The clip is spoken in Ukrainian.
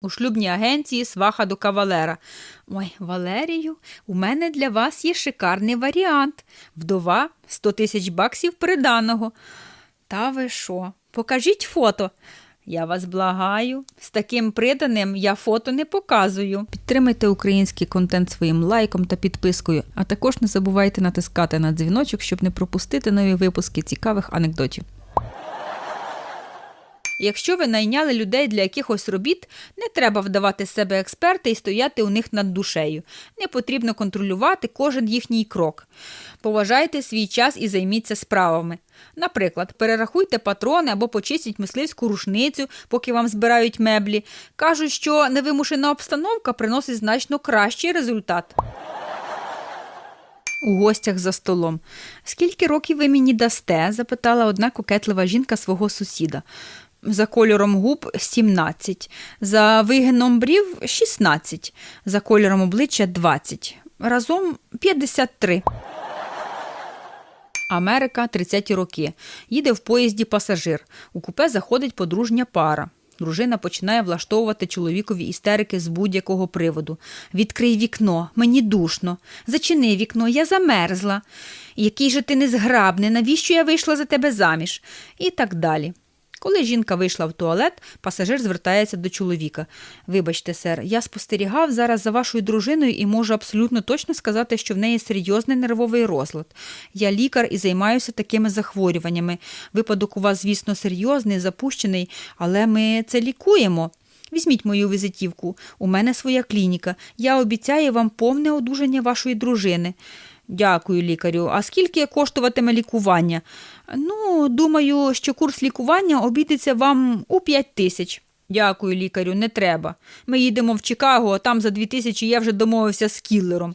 У шлюбній агенції сваха до кавалера. Ой, Валерію, у мене для вас є шикарний варіант. Вдова 100 тисяч баксів приданого. Та ви що? Покажіть фото. Я вас благаю. З таким приданим я фото не показую. Підтримайте український контент своїм лайком та підпискою, а також не забувайте натискати на дзвіночок, щоб не пропустити нові випуски цікавих анекдотів. Якщо ви найняли людей для якихось робіт, не треба вдавати з себе експерта і стояти у них над душею. Не потрібно контролювати кожен їхній крок. Поважайте свій час і займіться справами. Наприклад, перерахуйте патрони або почистіть мисливську рушницю, поки вам збирають меблі. Кажуть, що невимушена обстановка приносить значно кращий результат. У гостях за столом. Скільки років ви мені дасте? запитала одна кокетлива жінка свого сусіда. За кольором губ 17, за вигином брів 16, за кольором обличчя 20, разом 53. Америка, 30 роки. Їде в поїзді пасажир. У купе заходить подружня пара. Дружина починає влаштовувати чоловікові істерики з будь-якого приводу. Відкрий вікно, мені душно. Зачини вікно, я замерзла. Який же ти незграбний, навіщо я вийшла за тебе заміж? І так далі. Коли жінка вийшла в туалет, пасажир звертається до чоловіка. Вибачте, сер, я спостерігав зараз за вашою дружиною і можу абсолютно точно сказати, що в неї серйозний нервовий розлад. Я лікар і займаюся такими захворюваннями. Випадок у вас, звісно, серйозний, запущений, але ми це лікуємо. Візьміть мою візитівку. У мене своя клініка. Я обіцяю вам повне одужання вашої дружини. Дякую, лікарю. А скільки коштуватиме лікування? Ну, думаю, що курс лікування обійдеться вам у 5 тисяч. Дякую, лікарю, не треба. Ми їдемо в Чикаго, а там за дві тисячі я вже домовився з кіллером.